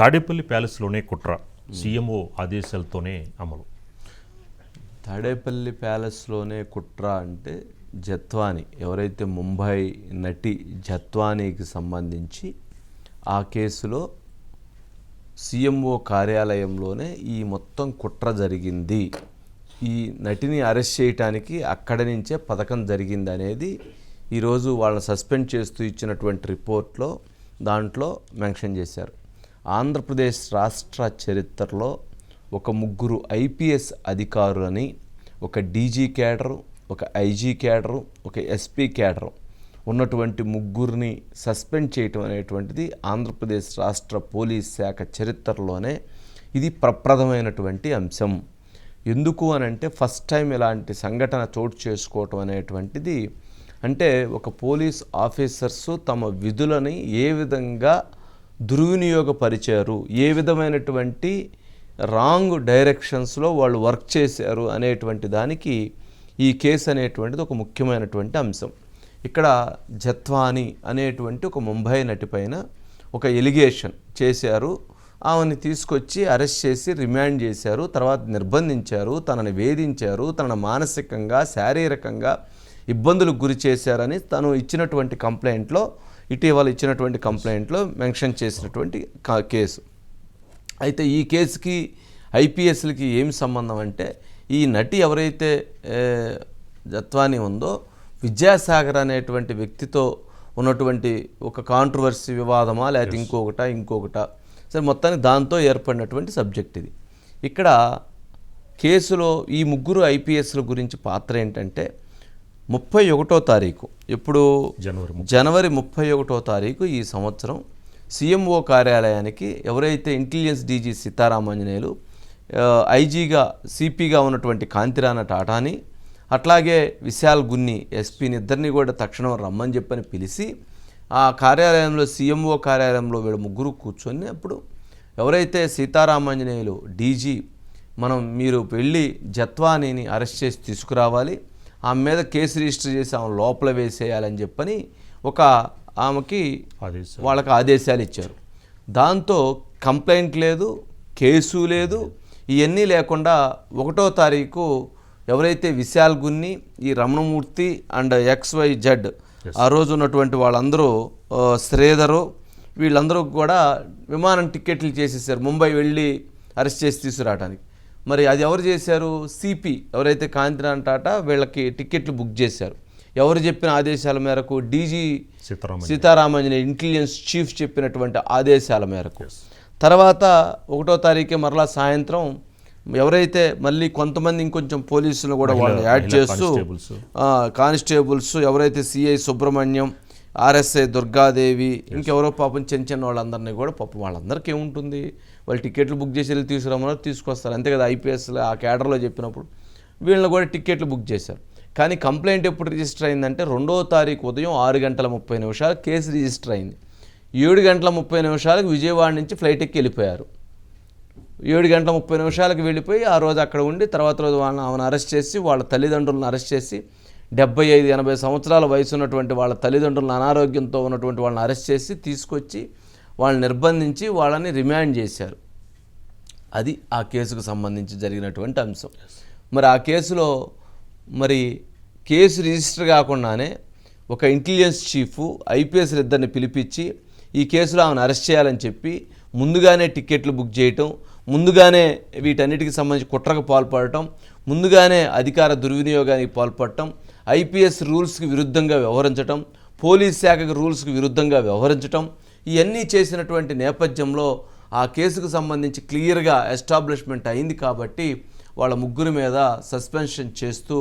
తాడేపల్లి ప్యాలెస్లోనే కుట్ర. సీఎంఓ ఆదేశాలతోనే అమలు. తాడేపల్లి ప్యాలెస్లోనే కుట్ర అంటే జత్వాని ఎవరైతే ముంబై నటి జత్వానీకి సంబంధించి ఆ కేసులో సీఎంఓ కార్యాలయంలోనే ఈ మొత్తం కుట్ర జరిగింది. ఈ నటిని అరెస్ట్ చేయటానికి అక్కడి నుంచే పథకం జరిగింది అనేది ఈరోజు వాళ్ళని సస్పెండ్ చేస్తూ ఇచ్చినటువంటి రిపోర్ట్లో దాంట్లో మెన్షన్ చేశారు. ఆంధ్రప్రదేశ్ రాష్ట్ర చరిత్రలో ఒక ముగ్గురు ఐపీఎస్ అధికారులని ఒక డీజీ క్యాడరు ఒక ఐజీ క్యాడరు ఒక ఎస్పీ క్యాడరు ఉన్నటువంటి ముగ్గురిని సస్పెండ్ చేయటం అనేటువంటిది ఆంధ్రప్రదేశ్ రాష్ట్ర పోలీస్ శాఖ చరిత్రలోనే ఇది ప్రప్రదమైనటువంటి అంశం. ఎందుకు అని అంటే ఫస్ట్ టైం ఇలాంటి సంఘటన చోటు చేసుకోవటం అనేటువంటిది అంటే ఒక పోలీస్ ఆఫీసర్స్ తమ విధులని ఏ విధంగా దుర్వినియోగపరిచారు. ఏ విధమైనటువంటి రాంగ్ డైరెక్షన్స్లో వాళ్ళు వర్క్ చేశారు అనేటువంటి దానికి ఈ కేసు అనేటువంటిది ఒక ముఖ్యమైనటువంటి అంశం. ఇక్కడ జత్వాని అనేటువంటి ఒక ముంబై నటి పైన ఒక ఎలిగేషన్ చేశారు. ఆమెని తీసుకొచ్చి అరెస్ట్ చేసి రిమాండ్ చేశారు. తర్వాత నిర్బంధించారు. తనని వేధించారు. తనను మానసికంగా శారీరకంగా ఇబ్బందులకు గురి చేశారని తను ఇచ్చినటువంటి కంప్లైంట్లో ఇటీవల ఇచ్చినటువంటి కంప్లైంట్లో మెన్షన్ చేసినటువంటి కా- కేసు. అయితే ఈ కేసుకి ఐపీఎస్లకి ఏం సంబంధం అంటే ఈ నటి ఎవరైతే జత్వాని ఉందో విద్యాసాగర్ అనేటువంటి వ్యక్తితో ఉన్నటువంటి ఒక కాంట్రవర్సీ వివాదమా లేకపోతే ఇంకొకట ఇంకొకట? సరే మొత్తానికి దాంతో ఏర్పడినటువంటి సబ్జెక్ట్ ఇది. ఇక్కడ కేసులో ఈ ముగ్గురు ఐపీఎస్ల గురించి పాత్ర ఏంటంటే ముప్పై ఒకటో తారీఖు. ఇప్పుడు జనవరి జనవరి ముప్పై ఒకటో తారీఖు ఈ సంవత్సరం సీఎంఓ కార్యాలయానికి ఎవరైతే ఇంటెలిజెన్స్ డీజీ సీతారామాంజనేయులు ఐజీగా సిపిగా ఉన్నటువంటి కాంతిరాణ టాటాని అట్లాగే విశాల్ గున్ని ఎస్పీని ఇద్దరిని కూడా తక్షణం రమ్మని చెప్పని పిలిచి ఆ కార్యాలయంలో సీఎంఓ కార్యాలయంలో వీళ్ళు ముగ్గురు కూర్చొని అప్పుడు ఎవరైతే సీతారామాంజనేయులు డీజీ మనం మీరు వెళ్ళి జత్వానీని అరెస్ట్ చేసి తీసుకురావాలి ఆమె మీద కేసు రిజిస్టర్ చేసి ఆమె లోపల వేసేయాలని చెప్పని ఒక ఆమెకి వాళ్ళకి ఆదేశాలు ఇచ్చారు. దాంతో కంప్లైంట్ లేదు కేసు లేదు ఇవన్నీ లేకుండా ఒకటో తారీఖు ఎవరైతే విశాల్ గున్ని ఈ Ramanamurthy and X Y Z ఆ రోజు ఉన్నటువంటి వాళ్ళందరూ శ్రీధరు వీళ్ళందరూ కూడా విమానం టికెట్లు చేసేసారు. ముంబై వెళ్ళి అరెస్ట్ చేసి తీసుకురావడానికి మరి అది ఎవరు చేశారు? సిపి ఎవరైతే కాంతిరాన్ టాటా వీళ్ళకి టికెట్లు బుక్ చేశారు. ఎవరు చెప్పిన ఆదేశాల మేరకు డీజీ సీతారామంజనే ఇంటెలిజెన్స్ చీఫ్ చెప్పినటువంటి ఆదేశాల మేరకు. తర్వాత ఒకటో తారీఖే మరలా సాయంత్రం ఎవరైతే మళ్ళీ కొంతమంది ఇంకొంచెం పోలీసులు కూడా వాళ్ళు యాడ్ చేస్తూ కానిస్టేబుల్స్. ఎవరైతే సిఐ సుబ్రహ్మణ్యం ఆర్ఎస్ఐ దుర్గాదేవి ఇంకెవరో పాపం చిన్న చిన్న వాళ్ళందరినీ కూడా పాపం వాళ్ళందరికీ ఏముంటుంది? వాళ్ళు టికెట్లు బుక్ చేసి వెళ్ళి తీసుకురమ్మన్నారు తీసుకొస్తారు. అంతే కదా ఐపీఎస్లో ఆ క్యాడర్లో చెప్పినప్పుడు. వీళ్ళని కూడా టికెట్లు బుక్ చేశారు. కానీ కంప్లైంట్ ఎప్పుడు రిజిస్టర్ అయిందంటే రెండో తారీఖు ఉదయం ఆరు గంటల ముప్పై నిమిషాలు కేసు రిజిస్టర్ అయింది. ఏడు గంటల ముప్పై నిమిషాలకు విజయవాడ నుంచి ఫ్లైట్ ఎక్కి వెళ్ళిపోయారు. ఏడు గంటల ముప్పై నిమిషాలకు వెళ్ళిపోయి ఆ రోజు అక్కడ ఉండి తర్వాత రోజు వాళ్ళని ఆమెను అరెస్ట్ చేసి వాళ్ళ తల్లిదండ్రులను అరెస్ట్ చేసి డెబ్బై ఐదు ఎనభై సంవత్సరాల వయసు ఉన్నటువంటి వాళ్ళ తల్లిదండ్రులను అనారోగ్యంతో ఉన్నటువంటి వాళ్ళని అరెస్ట్ చేసి తీసుకొచ్చి వాళ్ళని నిర్బంధించి వాళ్ళని రిమాండ్ చేశారు. అది ఆ కేసుకు సంబంధించి జరిగినటువంటి అంశం. మరి ఆ కేసులో మరి కేసు రిజిస్టర్ కాకుండానే ఒక ఇంటెలిజెన్స్ చీఫ్ ఐపీఎస్ ఇద్దరిని పిలిపించి ఈ కేసులో ఆమెను అరెస్ట్ చేయాలని చెప్పి ముందుగానే టికెట్లు బుక్ చేయటం ముందుగానే వీటన్నిటికి సంబంధించి కుట్రకు పాల్పడటం ముందుగానే అధికార దుర్వినియోగానికి పాల్పడటం ఐపీఎస్ రూల్స్కి విరుద్ధంగా వ్యవహరించటం పోలీస్ శాఖకి రూల్స్కి విరుద్ధంగా వ్యవహరించటం ఇవన్నీ చేసినటువంటి నేపథ్యంలో ఆ కేసుకు సంబంధించి క్లియర్గా ఎస్టాబ్లిష్మెంట్ అయింది కాబట్టి వాళ్ళ ముగ్గురి మీద సస్పెన్షన్ చేస్తూ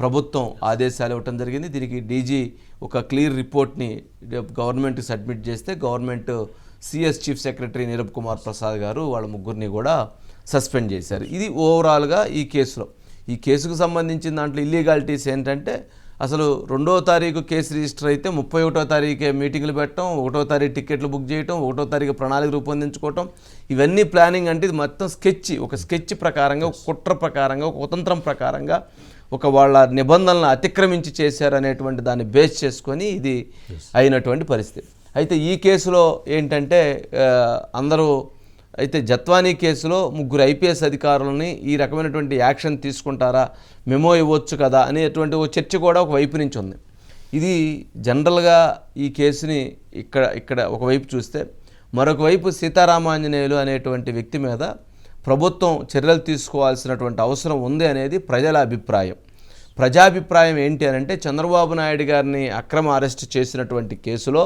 ప్రభుత్వం ఆదేశాలు ఇవ్వటం జరిగింది. దీనికి డీజీ ఒక క్లియర్ రిపోర్ట్ని గవర్నమెంట్కి సబ్మిట్ చేస్తే government CS chief secretary Nirab Kumar Prasad garu వాళ్ళ ముగ్గురిని కూడా సస్పెండ్ చేశారు. ఇది ఓవరాల్గా ఈ కేసులో ఈ కేసుకు సంబంధించిన దాంట్లో ఇల్లీగాలిటీస్ ఏంటంటే అసలు రెండో తారీఖు కేసు రిజిస్టర్ అయితే ముప్పై ఒకటో తారీఖే మీటింగ్లు పెట్టడం ఒకటో తారీఖు టికెట్లు బుక్ చేయటం ఒకటో తారీఖు ప్రణాళిక రూపొందించుకోవటం ఇవన్నీ ప్లానింగ్ అంటే ఇది మొత్తం స్కెచ్ ఒక స్కెచ్ ప్రకారంగా ఒక కుట్ర ప్రకారంగా ఒక కుతంత్రం ప్రకారంగా ఒక వాళ్ళ నిబంధనలను అతిక్రమించి చేశారనేటువంటి దాన్ని బేస్ చేసుకొని ఇది అయినటువంటి పరిస్థితి. అయితే ఈ కేసులో ఏంటంటే అందరూ అయితే జత్వానీ కేసులో ముగ్గురు ఐపీఎస్ అధికారులని ఈ రకమైనటువంటి యాక్షన్ తీసుకుంటారా మెమో ఇవ్వచ్చు కదా అనేటువంటి ఓ చర్చ కూడా ఒక వైపు నుంచి ఉంది. ఇది జనరల్గా ఈ కేసుని ఇక్కడ ఇక్కడ ఒకవైపు చూస్తే మరొక వైపు సీతారామాంజనేయులు అనేటువంటి వ్యక్తి మీద ప్రభుత్వం చర్యలు తీసుకోవాల్సినటువంటి అవసరం ఉంది అనేది ప్రజల అభిప్రాయం. ప్రజాభిప్రాయం ఏంటి అని అంటే చంద్రబాబు నాయుడు గారిని అక్రమ అరెస్ట్ చేసినటువంటి కేసులో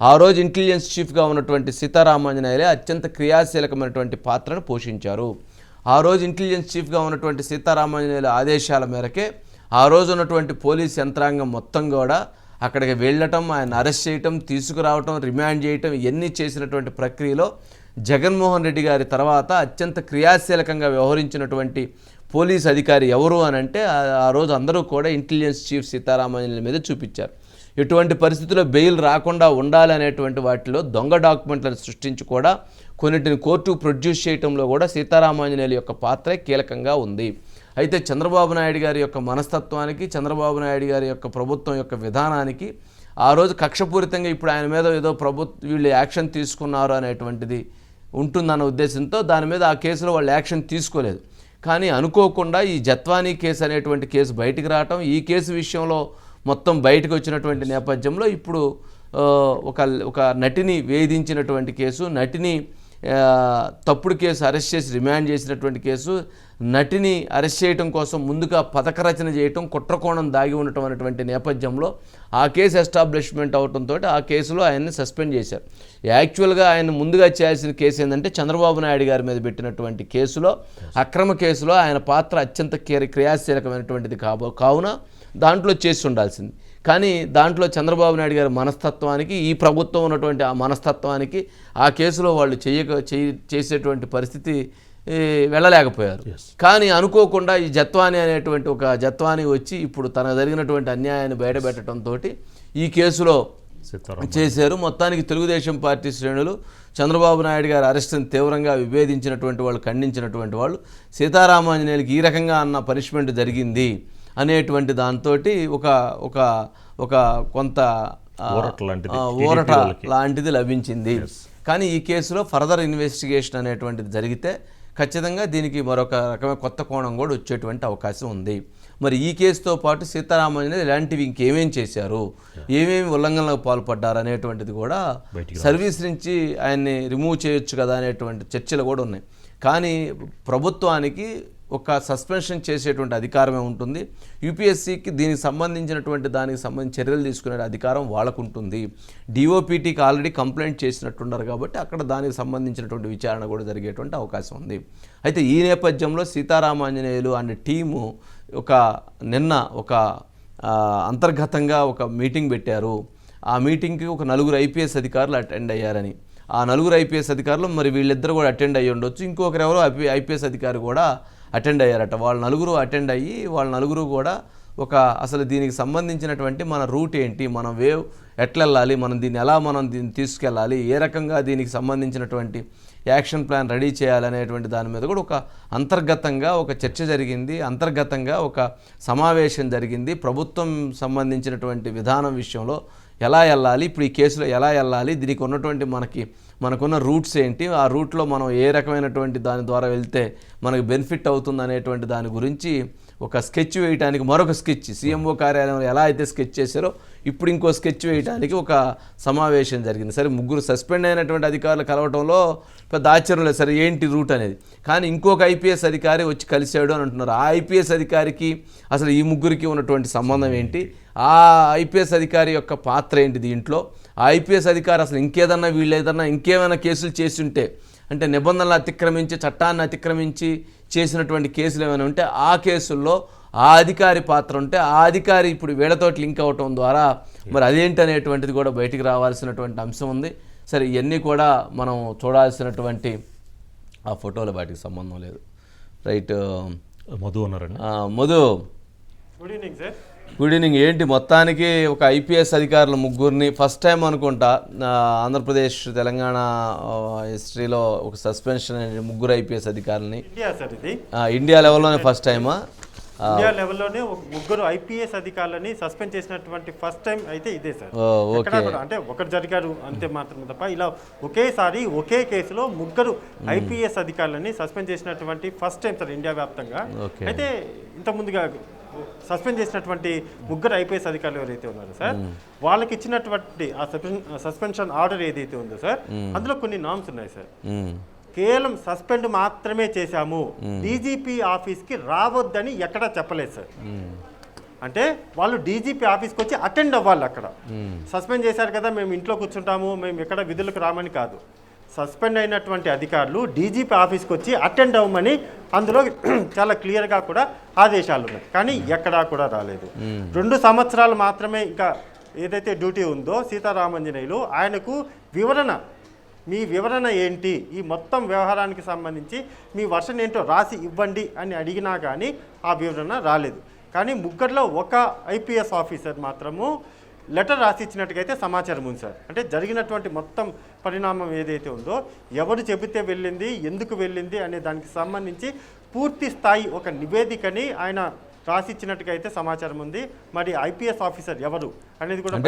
ఆ రోజు ఇంటెలిజెన్స్ చీఫ్గా ఉన్నటువంటి సీతారామాంజనేయులే అత్యంత క్రియాశీలకమైనటువంటి పాత్రను పోషించారు. ఆ రోజు ఇంటెలిజెన్స్ చీఫ్గా ఉన్నటువంటి సీతారామాంజనేయుల ఆదేశాల మేరకే ఆ రోజు ఉన్నటువంటి పోలీస్ యంత్రాంగం మొత్తం కూడా అక్కడికి వెళ్ళటం ఆయన అరెస్ట్ చేయటం తీసుకురావటం రిమాండ్ చేయటం ఇవన్నీ చేసినటువంటి ప్రక్రియలో జగన్మోహన్ రెడ్డి గారి తర్వాత అత్యంత క్రియాశీలకంగా వ్యవహరించినటువంటి పోలీస్ అధికారి ఎవరు అని అంటే ఆ- రోజు అందరూ కూడా ఇంటెలిజెన్స్ చీఫ్ సీతారామాంజనేయుల మీద చూపించారు. ఎటువంటి పరిస్థితుల్లో బెయిల్ రాకుండా ఉండాలనేటువంటి వాటిలో దొంగ డాక్యుమెంట్లను సృష్టించి కూడా కొన్నిటిని కోర్టు ప్రొడ్యూస్ చేయడంలో కూడా సీతారామాంజనేయుల యొక్క పాత్ర కీలకంగా ఉంది. అయితే చంద్రబాబు నాయుడు గారి యొక్క మనస్తత్వానికి చంద్రబాబు నాయుడు గారి యొక్క ప్రభుత్వం యొక్క విధానానికి ఆ రోజు కక్షపూరితంగా ఇప్పుడు ఆయన మీద ఏదో ప్రభుత్వ వీళ్ళు యాక్షన్ తీసుకున్నారు అనేటువంటిది ఉంటుందన్న ఉద్దేశంతో దాని మీద ఆ కేసులో వాళ్ళు యాక్షన్ తీసుకోలేదు. కానీ అనుకోకుండా ఈ జత్వానీ కేసు అనేటువంటి కేసు బయటికి రావటం ఈ కేసు విషయంలో మొత్తం బయటకు వచ్చినటువంటి నేపథ్యంలో ఇప్పుడు ఒక ఒక నటిని వేధించినటువంటి కేసు నటిని తప్పుడు కేసు అరెస్ట్ చేసి రిమాండ్ చేసినటువంటి కేసు నటిని అరెస్ట్ చేయడం కోసం ముందుగా పథక రచన చేయటం కుట్రకోణం దాగి ఉండటం అనేటువంటి నేపథ్యంలో ఆ కేసు ఎస్టాబ్లిష్మెంట్ అవడంతో ఆ కేసులో ఆయన్ని సస్పెండ్ చేశారు. యాక్చువల్గా ఆయన ముందుగా చేయాల్సిన కేసు ఏంటంటే చంద్రబాబు నాయుడు గారి మీద పెట్టినటువంటి కేసులో అక్రమ కేసులో ఆయన పాత్ర అత్యంత క్రియ- క్రియాశీలకమైనటువంటిది కాబో కావున దాంట్లో చేసి ఉండాల్సింది. కానీ దాంట్లో చంద్రబాబు నాయుడు గారి మనస్తత్వానికి ఈ ప్రభుత్వం ఉన్నటువంటి ఆ మనస్తత్వానికి ఆ కేసులో వాళ్ళు చేయక చేయ- చేసేటువంటి పరిస్థితి వెళ్ళలేకపోయారు. కానీ అనుకోకుండా ఈ జత్వాని అనేటువంటి ఒక జత్వాని వచ్చి ఇప్పుడు తనకు జరిగినటువంటి అన్యాయాన్ని బయటపెట్టడంతో ఈ కేసులో చేశారు. మొత్తానికి తెలుగుదేశం పార్టీ శ్రేణులు చంద్రబాబు నాయుడు గారి అరెస్ట్ని తీవ్రంగా విభేదించినటువంటి వాళ్ళు ఖండించినటువంటి వాళ్ళు సీతారామాంజనేయులకి ఈ రకంగా అన్న పనిష్మెంట్ జరిగింది. అనేటువంటి దాంతో ఒక ఒక ఒక కొంత ఊరట లాంటిది లభించింది. కానీ ఈ కేసులో ఫర్దర్ ఇన్వెస్టిగేషన్ అనేటువంటిది జరిగితే ఖచ్చితంగా దీనికి మరొక రకమైన కొత్త కోణం కూడా వచ్చేటువంటి అవకాశం ఉంది. మరి ఈ కేసుతో పాటు సీతారామన్ ఇలాంటివి ఇంకేమేం చేశారు? ఏమేమి ఉల్లంఘనలకు పాల్పడ్డారు అనేటువంటిది కూడా సర్వీస్ నుంచి ఆయన్ని రిమూవ్ చేయొచ్చు కదా అనేటువంటి చర్చలు కూడా ఉన్నాయి. కానీ ప్రభుత్వానికి ఒక సస్పెన్షన్ చేసేటువంటి అధికారమే ఉంటుంది. యూపీఎస్సీకి దీనికి సంబంధించినటువంటి దానికి సంబంధించి చర్యలు తీసుకునే అధికారం వాళ్ళకు ఉంటుంది డిఓపిటీకి ఆల్రెడీ కంప్లైంట్ చేసినట్టున్నారు కాబట్టి అక్కడ దానికి సంబంధించినటువంటి విచారణ కూడా జరిగేటువంటి అవకాశం ఉంది. అయితే ఈ నేపథ్యంలో సీతారామాంజనేయులు అనే టీము ఒక నిన్న ఒక అంతర్గతంగా ఒక మీటింగ్ పెట్టారు. ఆ మీటింగ్కి ఒక నలుగురు ఐపీఎస్ అధికారులు అటెండ్ అయ్యారని. ఆ నలుగురు ఐపీఎస్ అధికారులు మరి వీళ్ళిద్దరు కూడా అటెండ్ అయ్యి ఉండొచ్చు ఇంకొకరు ఎవరో ఐపీఎస్ అధికారి కూడా అటెండ్ అయ్యారట. వాళ్ళ నలుగురు అటెండ్ అయ్యి వాళ్ళ నలుగురు కూడా ఒక అసలు దీనికి సంబంధించినటువంటి మన రూట్ ఏంటి మన వేవ్ ఎట్లా వెళ్ళాలి మనం దీన్ని ఎలా మనం దీన్ని తీసుకెళ్ళాలి ఏ రకంగా దీనికి సంబంధించినటువంటి యాక్షన్ ప్లాన్ రెడీ చేయాలనేటువంటి దాని మీద కూడా ఒక అంతర్గతంగా ఒక చర్చ జరిగింది. అంతర్గతంగా ఒక సమావేశం జరిగింది. ప్రభుత్వం సంబంధించినటువంటి విధానం విషయంలో ఎలా వెళ్ళాలి? ఇప్పుడు ఈ కేసులో ఎలా వెళ్ళాలి? దీనికి ఉన్నటువంటి మనకి మనకున్న రూట్స్ ఏంటి? ఆ రూట్లో మనం ఏ రకమైనటువంటి దాని ద్వారా వెళ్తే మనకు బెనిఫిట్ అవుతుంది అనేటువంటి దాని గురించి ఒక స్కెచ్ వేయడానికి మరొక స్కెచ్. సీఎంఓ కార్యాలయంలో ఎలా అయితే స్కెచ్ చేశారో ఇప్పుడు ఇంకో స్కెచ్ వేయడానికి ఒక సమావేశం జరిగింది. సరే ముగ్గురు సస్పెండ్ అయినటువంటి అధికారులు కలవటంలో పెద్ద ఆశ్చర్యం లేదు. సరే ఏంటి రూట్ అనేది? కానీ ఇంకొక ఐపీఎస్ అధికారి వచ్చి కలిశాడు అని అంటున్నారు. ఆ ఐపీఎస్ అధికారికి అసలు ఈ ముగ్గురికి ఉన్నటువంటి సంబంధం ఏంటి? ఆ ఐపీఎస్ అధికారి యొక్క పాత్ర ఏంటి దీంట్లో ఆ ఐపీఎస్ అధికారి అసలు ఇంకేదన్నా వీళ్ళు ఏదన్నా ఇంకేమైనా కేసులు చేసి ఉంటే అంటే నిబంధనలు అతిక్రమించి చట్టాన్ని అతిక్రమించి చేసినటువంటి కేసులు ఏమైనా ఉంటే ఆ కేసుల్లో ఆ అధికారి పాత్ర ఉంటే ఆ అధికారి ఇప్పుడు వీళ్ళతోటి లింక్ అవటం ద్వారా మరి అదేంటి అనేటువంటిది కూడా బయటికి రావాల్సినటువంటి అంశం ఉంది. సరే ఇవన్నీ కూడా మనం చూడాల్సినటువంటి ఆ ఫోటోల వాటికి సంబంధం లేదు. రైట్ మధు అన్నారండి. Madhu. Good evening sir good evening ఏంటి మొత్తానికి ఒక ఐపీఎస్ అధికారుల ముగ్గురిని ఫస్ట్ టైం అనుకుంటా ఆంధ్రప్రదేశ్ తెలంగాణ హిస్టరీలో ఒక సస్పెన్షన్ అనే ముగ్గురు ఐపీఎస్ అధికారులని. ఇండియా సార్ ఇది. ఆ, ఇండియా లెవెల్లోనే ఫస్ట్ టైమా? ఇండియా లెవెల్లోనే ఒక ముగ్గురు ఐపీఎస్ అధికారులని సస్పెండ్ చేసినటువంటి ఫస్ట్ టైం అయితే ఇదే సార్. అంటే ఒకరు జరిగారు అంతే మాత్రమే తప్ప ఇలా ఒకేసారి ఒకే కేసులో ముగ్గురు ఐపీఎస్ అధికారులని సస్పెండ్ చేసినటువంటి ఫస్ట్ టైం సార్ ఇండియా వ్యాప్తంగా. అయితే ఇంత ముందుగా సస్పెండ్ చేసినటువంటి ముగ్గురు ఐపీఎస్ అధికారులు ఎవరైతే ఉన్నారో సార్ వాళ్ళకి ఇచ్చినటువంటి ఆ సస్పెన్షన్ ఆర్డర్ ఏదైతే ఉందో సార్ అందులో కొన్ని నామ్స్ ఉన్నాయి సార్. కేవలం సస్పెండ్ మాత్రమే చేశాము. డీజీపీ ఆఫీస్కి రావద్దని ఎక్కడా చెప్పలేదు సార్. అంటే వాళ్ళు డీజీపీ ఆఫీస్కి వచ్చి అటెండ్ అవ్వాలి అక్కడ. సస్పెండ్ చేశారు కదా మేము ఇంట్లో కూర్చుంటాము మేము ఎక్కడ విధులకు రామని కాదు. సస్పెండ్ అయినటువంటి అధికారులు డీజీపీ ఆఫీస్కి వచ్చి అటెండ్ అవ్వమని అందులో చాలా క్లియర్గా కూడా ఆదేశాలు ఉన్నాయి. కానీ ఎక్కడా కూడా రాలేదు. రెండు సంవత్సరాలు మాత్రమే ఇంకా ఏదైతే డ్యూటీ ఉందో సీతారామంజనేయులు ఆయనకు వివరణ మీ వివరణ ఏంటి? ఈ మొత్తం వ్యవహారానికి సంబంధించి మీ వర్షన్ ఏంటో రాసి ఇవ్వండి అని అడిగినా కానీ ఆ వివరణ రాలేదు. కానీ ముగ్గురులో ఒక ఐపీఎస్ ఆఫీసర్ మాత్రము లెటర్ రాసి ఇచ్చినట్టుగైతే సమాచారం ఉంది సార్. అంటే జరిగినటువంటి మొత్తం పరిణామం ఏదైతే ఉందో ఎవరు చెబితే వెళ్ళింది ఎందుకు వెళ్ళింది అనే దానికి సంబంధించి పూర్తి స్థాయి ఒక నివేదికని ఆయన రాసిచ్చినట్టుగా అయితే సమాచారం ఉంది. మరి ఐపీఎస్ ఆఫీసర్ ఎవరు అనేది కూడా